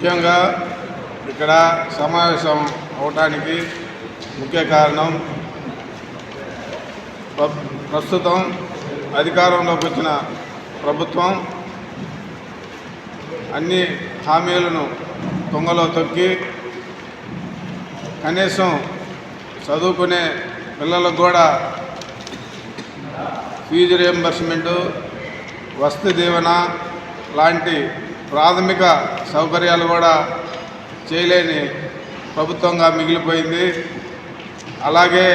ముఖ్యంగా ఇక్కడ సమావేశం అవటానికి ముఖ్య కారణం ప్ర- ప్రస్తుతం అధికారంలోకి వచ్చిన ప్రభుత్వం అన్ని హామీలను తొంగలో తొక్కి కనీసం చదువుకునే పిల్లలకు కూడా ఫీజు రియంబర్స్మెంటు వస్తు దీవెన లాంటి ప్రాథమిక సౌకర్యాలు కూడా చేయలేని ప్రభుత్వంగా మిగిలిపోయింది. అలాగే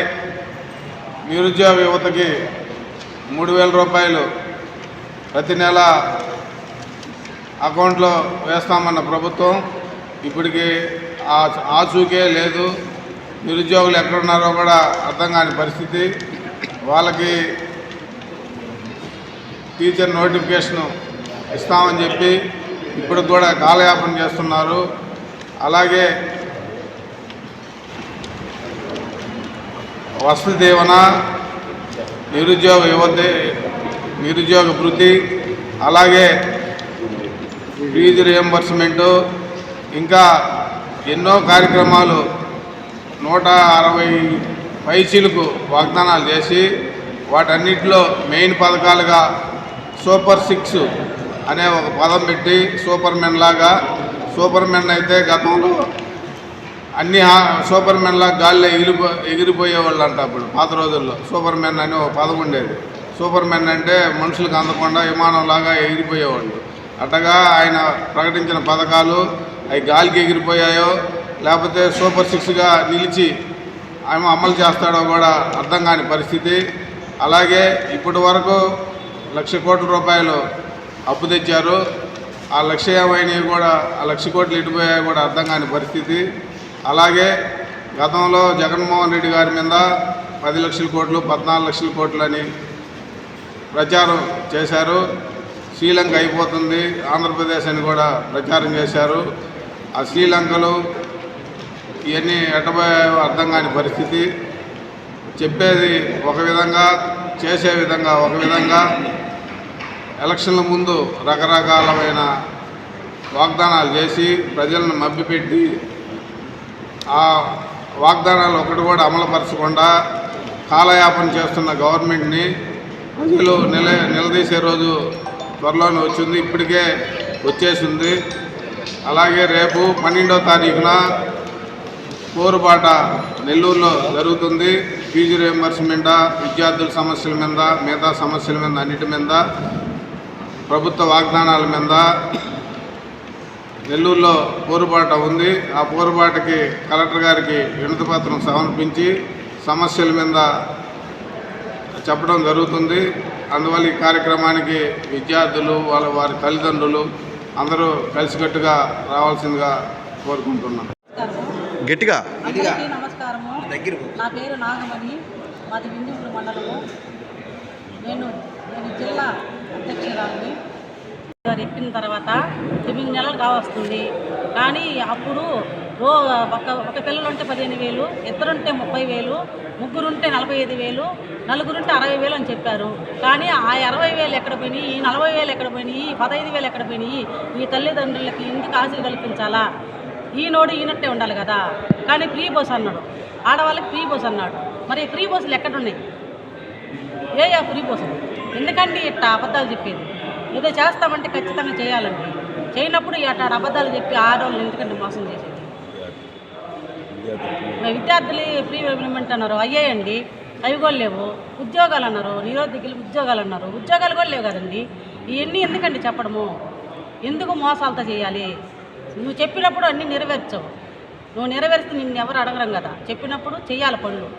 నిరుద్యోగ యువతకి మూడు వేల రూపాయలు ప్రతి నెల అకౌంట్లో వేస్తామన్న ప్రభుత్వం. ఇప్పటికి ఆ ఆచూకే లేదు. నిరుద్యోగులు ఎక్కడున్నారో కూడా అర్థం కాని పరిస్థితి. వాళ్ళకి టీచర్ నోటిఫికేషన్ ఇస్తామని చెప్పి ఇప్పుడు కూడా కాలయాపన చేస్తున్నారు. అలాగే వసతి దీవెన నిరుద్యోగ యువతి నిరుద్యోగ వృత్తి అలాగే ఫీజు రియంబర్స్మెంటు ఇంకా ఎన్నో కార్యక్రమాలు నూట అరవై పైచీలకు వాగ్దానాలు చేసి వాటన్నిటిలో మెయిన్ పథకాలుగా సూపర్ సిక్స్ అనే ఒక పదం పెట్టి సూపర్ మెన్ లాగా సూపర్ మెన్ అయితే గతంలో అన్ని సూపర్ మెన్ లాగా గాల్లో ఎగిరిపో ఎగిరిపోయేవాళ్ళు అంట అప్పుడు పాత రోజుల్లో. సూపర్ మెన్ అని ఒక పదం ఉండేది. సూపర్ మెన్ అంటే మనుషులకు అందకుండా విమానం లాగా ఎగిరిపోయేవాళ్ళు. అట్టగా ఆయన ప్రకటించిన పథకాలు అవి గాలికి ఎగిరిపోయాయో లేకపోతే సూపర్ సిక్స్గా నిలిచి ఆయన అమలు చేస్తాడో కూడా అర్థం కాని పరిస్థితి. అలాగే ఇప్పటి వరకు లక్ష కోట్ల రూపాయలు అప్పు తెచ్చారు ఆ లక్ష ఏమైనవి కూడా ఆ లక్ష కోట్లు ఇటుపోయా కూడా అర్థం కాని పరిస్థితి. అలాగే గతంలో జగన్మోహన్ రెడ్డి గారి మీద పది లక్షల కోట్లు పద్నాలుగు లక్షల కోట్లు అని ప్రచారం చేశారు. శ్రీలంక అయిపోతుంది ఆంధ్రప్రదేశ్ అని కూడా ప్రచారం చేశారు. ఆ శ్రీలంకలో ఇవన్నీ ఎట్టబోయాయో అర్థం కాని పరిస్థితి. చెప్పేది ఒక విధంగా చేసే విధంగా ఒక విధంగా ఎలక్షన్ల ముందు రకరకాలమైన వాగ్దానాలు చేసి ప్రజలను మభ్యపెట్టి ఆ వాగ్దానాలు ఒకటి కూడా అమలుపరచకుండా కాలయాపన చేస్తున్న గవర్నమెంట్ని ప్రజలు నిల నిలదీసే రోజు త్వరలోనే వచ్చింది ఇప్పటికే వచ్చేసింది. అలాగే రేపు పన్నెండో తారీఖున పోరుబాట నెల్లూరులో జరుగుతుంది. ఫీజు రియంబర్స్మెంట్ విద్యార్థుల సమస్యల మీద మిగతా సమస్యల మీద అన్నిటి మీద ప్రభుత్వ వాగ్దానాల మీద నెల్లూరులో పోరుబాట ఉంది. ఆ పోరుబాటకి కలెక్టర్ గారికి వినతిపత్రం సమర్పించి సమస్యల మీద చెప్పడం జరుగుతుంది. అందువల్ల ఈ కార్యక్రమానికి విద్యార్థులు వాళ్ళ వారి తల్లిదండ్రులు అందరూ కలిసికట్టుగా రావాల్సిందిగా కోరుకుంటున్నాను గట్టిగా? నమస్కారము. నా పేరు నాగమణి. మాది మండలము. నేను నేను జిల్లా అధ్యక్షురాలిని. గారు ఎక్కిన తర్వాత తొమ్మిది నెలలు కావస్తుంది. కానీ అప్పుడు రో ఒక ఒక పిల్లలుంటే పదిహేను వేలు ఇద్దరుంటే ముప్పై వేలు ముగ్గురుంటే నలభై ఐదు వేలు నలుగురుంటే అరవై వేలు అని చెప్పారు. కానీ ఆ అరవై వేలు ఎక్కడ పోయినాయి? ఈ నలభై వేలు ఎక్కడ పోయినాయి? ఈ పదహైదు వేలు ఎక్కడ పోయినాయి? ఈ తల్లిదండ్రులకి ఇంటికి ఆశలు కల్పించాలా? ఈనోడు ఈనట్టే ఉండాలి కదా? కానీ ఫ్రీ బస్ అన్నాడు. ఆడవాళ్ళకి ఫ్రీ బస్ అన్నాడు. మరి ఫ్రీ బస్సులు ఎక్కడున్నాయి? ఏ ఫ్రీ బస్సులు? ఎందుకండి ఇట్లా అబద్ధాలు చెప్పేది? ఏదో చేస్తామంటే ఖచ్చితంగా చేయాలండి. చేయనప్పుడు అట్లా అబద్ధాలు చెప్పి ఆడవాళ్ళు ఎందుకంటే మోసం చేసేది. విద్యార్థులు. ఫ్రీ ఇంప్లిమెంట్ అన్నారు. అయ్యాయండి అవి కూడా లేవు. ఉద్యోగాలు అన్నారు. నిరుద్యోగులు ఉద్యోగాలు అన్నారు. ఉద్యోగాలు కూడా లేవు కదండి. ఇవన్నీ ఎందుకండి చెప్పడము? ఎందుకు మోసాలతో చేయాలి? నువ్వు చెప్పినప్పుడు అన్నీ నెరవేర్చవు. నువ్వు నెరవేరిస్తే నిన్ను ఎవరు అడగరం కదా. చెప్పినప్పుడు చేయాలి పనులు.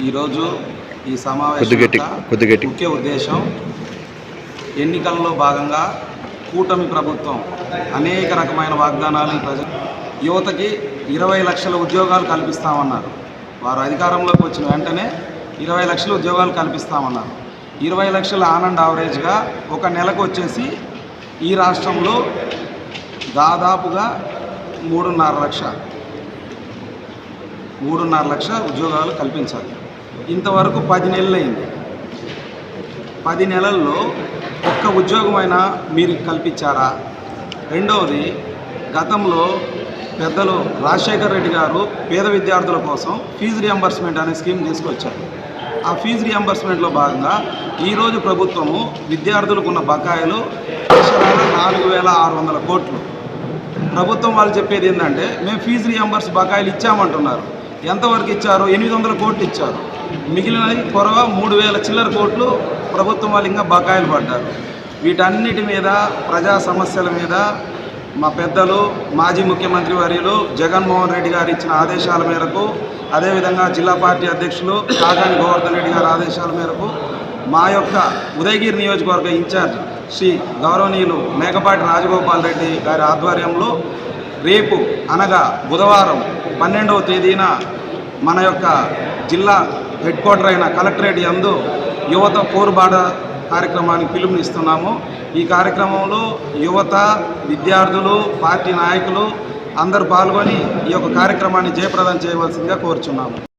ఈరోజు ఈ సమావేశం. ముఖ్య ఉద్దేశం ఎన్నికల్లో భాగంగా కూటమి ప్రభుత్వం అనేక రకమైన వాగ్దానాలు ప్రజ యువతకి ఇరవై లక్షల ఉద్యోగాలు కల్పిస్తామన్నారు. వారు అధికారంలోకి వచ్చిన వెంటనే ఇరవై లక్షల ఉద్యోగాలు కల్పిస్తామన్నారు. ఇరవై లక్షల ఆన్ అండ్ యావరేజ్గా ఒక నెలకు వచ్చేసి ఈ రాష్ట్రంలో దాదాపుగా మూడున్నర లక్ష మూడున్నర లక్ష ఉద్యోగాలు కల్పించాలి. ఇంతవరకు పది నెలలు అయింది పది నెలల్లో ఒక్క ఉద్యోగమైనా మీరు కల్పించారా? రెండవది గతంలో పెద్దలు రాజశేఖర్ రెడ్డి గారు పేద విద్యార్థుల కోసం ఫీజు రియంబర్స్మెంట్ అనే స్కీమ్ తీసుకొచ్చారు. ఆ ఫీజు రియంబర్స్మెంట్లో భాగంగా ఈరోజు ప్రభుత్వము విద్యార్థులకు ఉన్న బకాయిలు అక్షరాల నాలుగు వేల ఆరు వందల కోట్లు. ప్రభుత్వం వాళ్ళు చెప్పేది ఏంటంటే మేము ఫీజు రియంబర్స్ బకాయిలు ఇచ్చామంటున్నారు. ఎంతవరకు ఇచ్చారు? ఎనిమిది వందల కోట్లు ఇచ్చారు. మిగిలినది కొరవ మూడు వేల చిల్లర కోట్లు ప్రభుత్వం వాళ్ళు ఇంకా బకాయిలు పడ్డారు. వీటన్నిటి మీద ప్రజా సమస్యల మీద మా పెద్దలు మాజీ ముఖ్యమంత్రి వర్యులు జగన్మోహన్ రెడ్డి గారు ఇచ్చిన ఆదేశాల మేరకు అదేవిధంగా జిల్లా పార్టీ అధ్యక్షులు కాకాని గోవర్ధన్ రెడ్డి గారి ఆదేశాల మేరకు మా యొక్క ఉదయగిరి నియోజకవర్గ ఇన్ఛార్జ్ శ్రీ గౌరవనీయులు మేకపాటి రాజగోపాల్ రెడ్డి గారి ఆధ్వర్యంలో రేపు అనగా బుధవారం పన్నెండవ తేదీన మన యొక్క జిల్లా హెడ్ క్వార్టర్ అయిన కలెక్టరేట్ యందు యువత పోరుబాట కార్యక్రమానికి పిలుపునిస్తున్నాము. ఈ కార్యక్రమంలో యువత విద్యార్థులు పార్టీ నాయకులు అందరూ పాల్గొని ఈ యొక్క కార్యక్రమాన్ని జయప్రదం చేయవలసిందిగా కోరుచున్నాము.